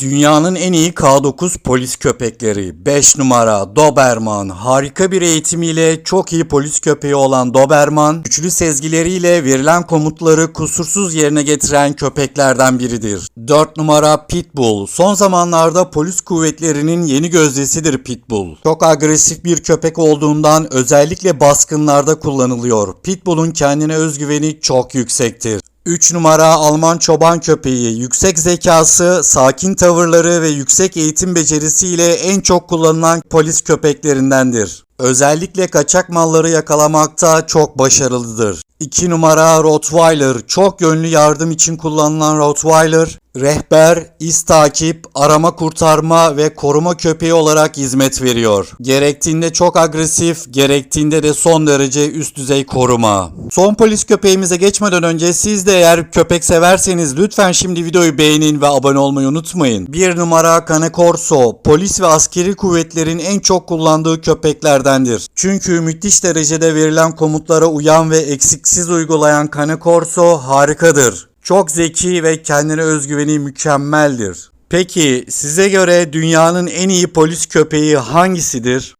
Dünyanın en iyi K9 polis köpekleri 5 numara Doberman harika bir eğitimiyle çok iyi polis köpeği olan Doberman güçlü sezgileriyle verilen komutları kusursuz yerine getiren köpeklerden biridir. 4 numara Pitbull son zamanlarda polis kuvvetlerinin yeni gözdesidir Pitbull. Çok agresif bir köpek olduğundan özellikle baskınlarda kullanılıyor. Pitbull'un kendine özgüveni çok yüksektir. 3 numara Alman çoban köpeği. Yüksek zekası, sakin tavırları ve yüksek eğitim becerisiyle en çok kullanılan polis köpeklerindendir. Özellikle kaçak malları yakalamakta çok başarılıdır. 2 numara Rottweiler. Çok yönlü yardım için kullanılan Rottweiler, rehber, iz takip, arama kurtarma ve koruma köpeği olarak hizmet veriyor. Gerektiğinde çok agresif, gerektiğinde de son derece üst düzey koruma. Son polis köpeğimize geçmeden önce siz de eğer köpek severseniz lütfen şimdi videoyu beğenin ve abone olmayı unutmayın. 1 numara Cane Corso, polis ve askeri kuvvetlerin en çok kullandığı köpeklerdendir. Çünkü müthiş derecede verilen komutlara uyan ve eksiksiz uygulayan Cane Corso harikadır. Çok zeki ve kendine özgüveni mükemmeldir. Peki size göre dünyanın en iyi polis köpeği hangisidir?